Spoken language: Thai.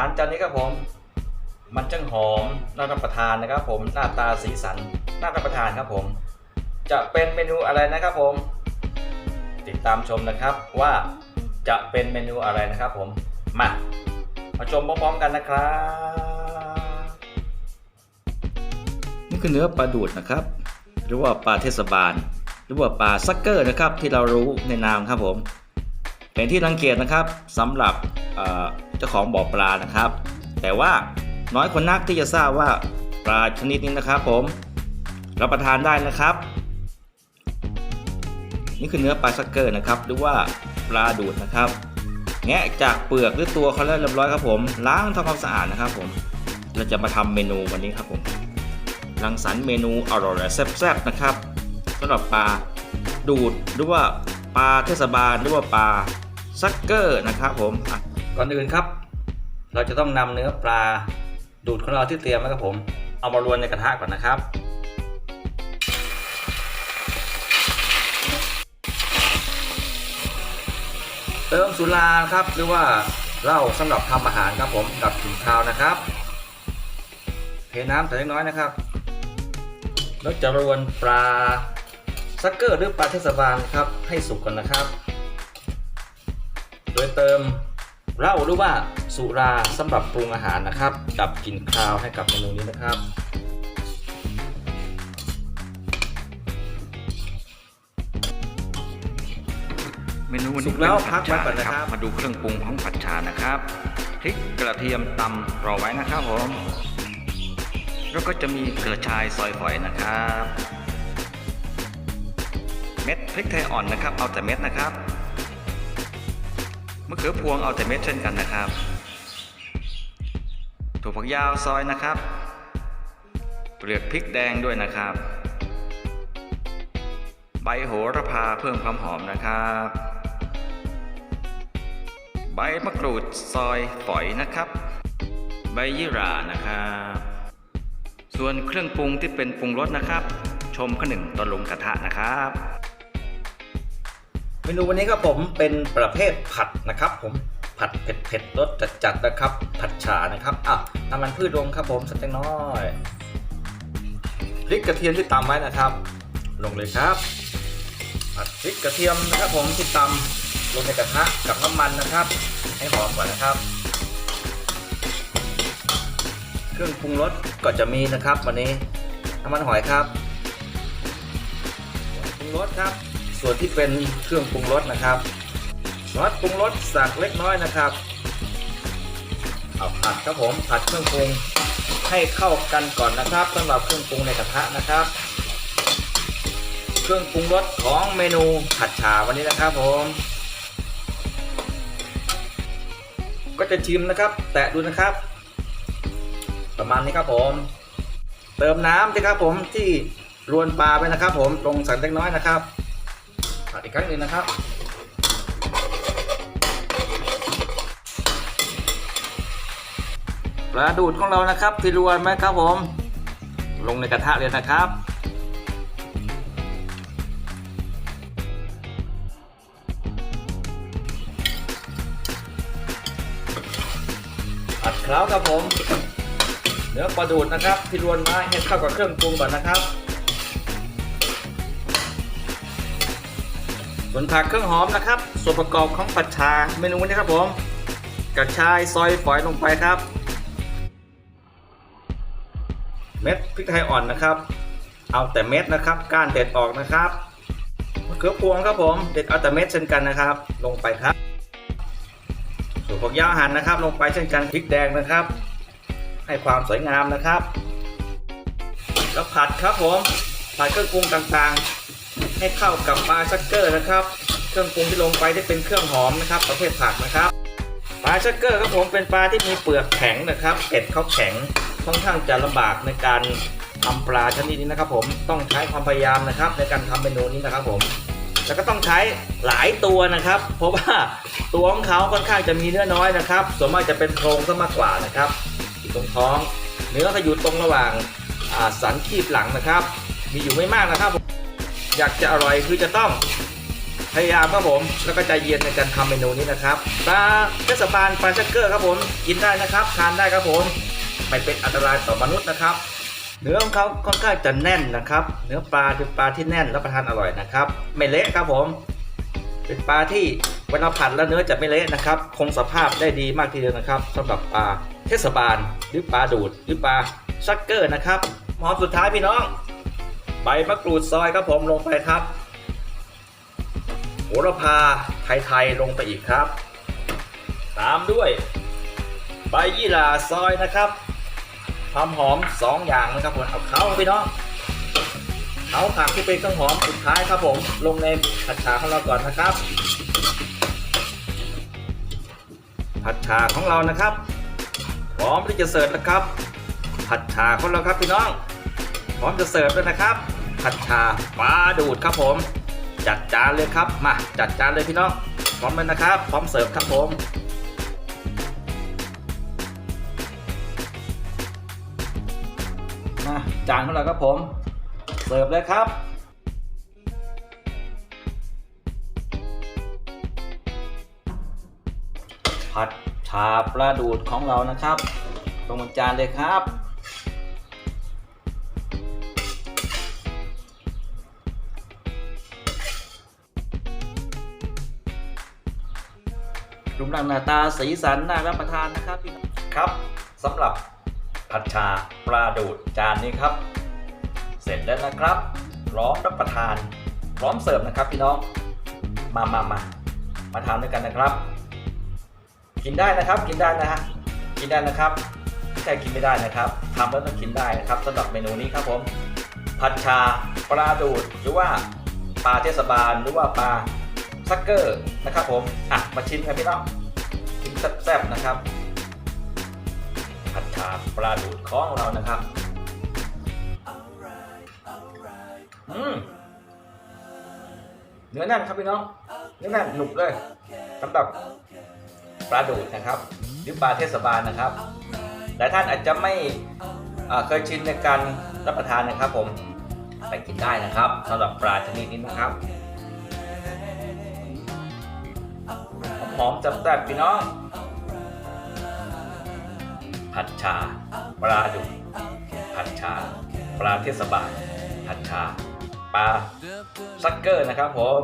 ารจานนี้ครับผม มันจังหอมน่ารับประทานนะครับ ผมหน้าตาสีสันน่ารับประทานครับผม จะเป็นเมนูอะไรนะครับผม ติดตามชมนะครับว่าจะเป็นเมนูอะไรนะครับ ผมมามาชมพร้อมๆกันนะครับ นี่คือเนื้อปลาดูดนะครับ หรือว่าปลาเทศบาล หรือว่าปลาซักเกอร์นะครับที่เรารู้ในนามครับผม เป็นที่รังเกียจนะครับสำหรับ เจ้าของบ่อปลานะครับ แต่ว่าน้อยคนนักที่จะทราบว่าปลาชนิดนี้นะครับ ผมรับประทานได้นะครับ นี่คือเนื้อปลาซักเกอร์นะครับ หรือว่าปลาดูดนะครับ แงะจากเปลือกหรือตัวเขาแล้วเรียบร้อยครับผม ล้างทำความสะอาดนะครับ ผมเราจะมาทำเมนูวันนี้ครับผมรังสรรค์เมนูอร่อยแซ่บๆนะครับสำหรับปลาดูดหรือว่าปลาเทศบาลหรือว่าปลาซักเกอร์นะครับผมอะ ก่อนอื่นครับ เราจะต้องนำเนื้อปลาดูดของเราที่เตรียมไว้ครับผม เอามารวนในกระทะก่อนนะครับเติมสุราครับหรือว่าเหล้าสำหรับทำอาหารครับผมกับกลิ่นคาวนะครับเทน้ำใส่เล็กน้อยนะครับ แล้วจะรวนปลาซักเกอร์หรือปลาเทศบาลครับให้สุกก่อนนะครับ โดยเติม เหล้าหรือว่าสุราสำหรับปรุงอาหารนะครับ ดับกลิ่นคาวให้กับเมนูนี้นะครับเมนูวันสุนี้กแล้วเป็พักไว้ก่อนนะครับ มาดูเครื่องปรุงของผัดชานะครับพริกกระเทียมตำรอไว้นะครับผมแล้วก็จะมีกระชายซอยฝอยนะครับ เม็ดพริกไทยอ่อนนะครับ เอาแต่เม็ดนะครับ มะเขือพวงเอาแต่เม็ดเช่นกันนะครับถั่วฝักยาวซอยนะครับเปลือกพริกแดงด้วยนะครับ ใบโหระพาเพิ่มความหอมนะครับ ใบมะกรูดซอยฝอยนะครับ ใบยี่หร่านะครับ ส่วนเครื่องปรุงที่เป็นปรุงรสนะครับ ชมข้อหนึ่งตอนลงกระทะนะครับ เมนูวันนี้ครับผมเป็นประเภทผัดนะครับ ผมผัดเผ็ดเผ็ดๆรสจัดๆนะครับ ผัดฉานะครับอะน้ำมันพืชลงครับผมสักเล็กน้อยพริกกระเทียมที่ตำไว้นะครับ ลงเลยครับผัดพริกกระเทียมนะครับ ผมที่ตำลงในกระทะกับน้ำมันนะครับ ให้หอมก่อนนะครับ เครื่องปรุงรสก็จะมีนะครับ วันนี้น้ำมันหอยครับปรุงรสครับ ส่วนที่เป็นเครื่องปรุงรสนะครับซอสปรุงรสสักเล็กน้อยนะครับเอาผัดครับผมผัดเครื่องปรุงให้เข้ากันก่อนนะครับสำหรับเครื่องปรุงในกระทะนะครับ เครื่องปรุงรสของเมนูผัดฉาวันนี้นะครับผม ก็จะชิมนะครับ แตะดูนะครับ ประมาณนี้ครับผม เติมน้ำนะครับผมที่รวนปลาไปนะครับ ผมลงใส่เล็กน้อยนะครับ ผัดอีกครั้งหนึ่งนะครับปลาดูดของเรานะครับที่รวนไหมครับผม ลงในกระทะเลยนะครับผัดเคล้าครับผม เนื้อปลาดูดนะครับ ที่รวนมาให้เข้ากับเครื่องปรุงก่อนนะครับ ส่วนผักเครื่องหอมนะครับ ส่วนประกอบของผัดชาเมนูนี้ครับผมกระชายซอยฝอยลงไปครับ เม็ดพริกไทยอ่อนนะครับ เอาแต่เม็ดนะครับก้านเด็ดออกนะครับมะเขือพวงครับผมเด็ดเอาแต่เม็ดเช่นกันนะครับ ลงไปครับ ส่วนผักยาวหั่นนะครับ ลงไปเช่นกันพริกแดงนะครับ ให้ความสวยงามนะครับ แล้วผัดครับผมผัดเครื่องปรุงต่างๆ ให้เข้ากับปลาชักเกอร์นะครับ เครื่องปรุงที่ลงไปที่เป็นเครื่องหอมนะครับ ประเภทผักนะครับปลาชักเกอร์ครับผมเป็นปลาที่มีเปลือกแข็งนะครับเกล็ดเขาแข็งค่อนข้างจะลำบากในการทำปลาชนิดนี้นะครับ ผมต้องใช้ความพยายามนะครับ ในการทำเมนูนี้นะครับ ผมแล้วก็ต้องใช้หลายตัวนะครับ เพราะว่าตัวของเขาค่อนข้างจะมีเนื้อน้อยนะครับ ส่วนมากจะเป็นโครงซะมากกว่านะครับอยู่ตรงท้อง เนื้อก็อยู่ตรงระหว่างสันคีบหลังนะครับ มีอยู่ไม่มากนะครับ อยากจะอร่อยคือจะต้องพยายามครับผม แล้วก็ใจเย็นในการทำเมนูนี้นะครับปลาเทศบาลปลาชักเกอร์ครับผมกินได้นะครับ ทานได้ครับผมไม่เป็นอันตรายต่อมนุษย์นะครับ เนื้อของเขาค่อนข้างจะแน่นนะครับ เนื้อปลาเป็นปลาที่แน่นและประทานอร่อยนะครับ ไม่เละครับผม เป็นปลาที่เวลาผัดแล้วเนื้อจะไม่เละนะครับ คงสภาพได้ดีมากทีเดียวนะครับสำหรับปลาเทศบาลหรือปลาดูดหรือปลาชักเกอร์นะครับหอมสุดท้ายพี่น้อง ใบมะกรูดซอยครับผมลงไปครับโหระพาไทยๆลงไปอีกครับ ตามด้วยใบยี่หร่าซอยนะครับความหอมสองอย่างนะครับผมเอาเขาพี่น้องเขาผักที่เป็นเครื่องหอมสุดท้ายครับผม ลงในผัดฉาของเราก่อนนะครับ ผัดฉาของเรานะครับพร้อมที่จะเสิร์ฟนะครับ ผัดฉาของเราครับพี่น้อง พร้อมจะเสิร์ฟแล้วนะครับ ผัดชาปลาดูดครับผม จัดจานเลยครับมาจัดจานเลยพี่น้องพร้อมแล้วนะครับ พร้อมเสิร์ฟครับผมมาจานของเราครับผม เสิร์ฟเลยครับผัดชาปลาดูดของเรานะครับลงบนจานเลยครับางหน้าตาสีสันน่ารับประทานนะครับพี่น้องครับสำหรับผัดชาปลาดูดจานนี้ครับ เสร็จแล้วนะครับพร้อมรับประทาน พร้อมเสิร์ฟนะครับพี่น้องมามามามาทานด้วยกันนะครับ กินได้นะครับกินได้นะฮะกินได้นะครับไม่ใช่กินไม่ได้นะครับทำแล้วต้องกินได้นะครับสำหรับเมนูนี้ครับผมผัดชาปลาดูดหรือว่าปลาเทศบาลหรือว่าปลาซักเกอร์นะครับผมอะมาชิมกันพี่น้อง แซ่บๆนะครับ ผัดชาปลาดูดของเรานะครับ อืมเนื้อแน่นครับพี่น้อง เนื้อแน่นหนุบเลยสำหรับปลาดูดนะครับหรือปลาเทศบาลนะครับ หลายท่านอาจจะไม่เคยชินในการรับประทานนะครับ ผมไปกินได้นะครับสำหรับปลาชนิดนี้นะครับหอมๆจับแซ่บพี่น้อง ผัดชา ปลาดุกผัดชา ปลาเทศบาลผัดชา ปลาซักเกอร์นะครับผม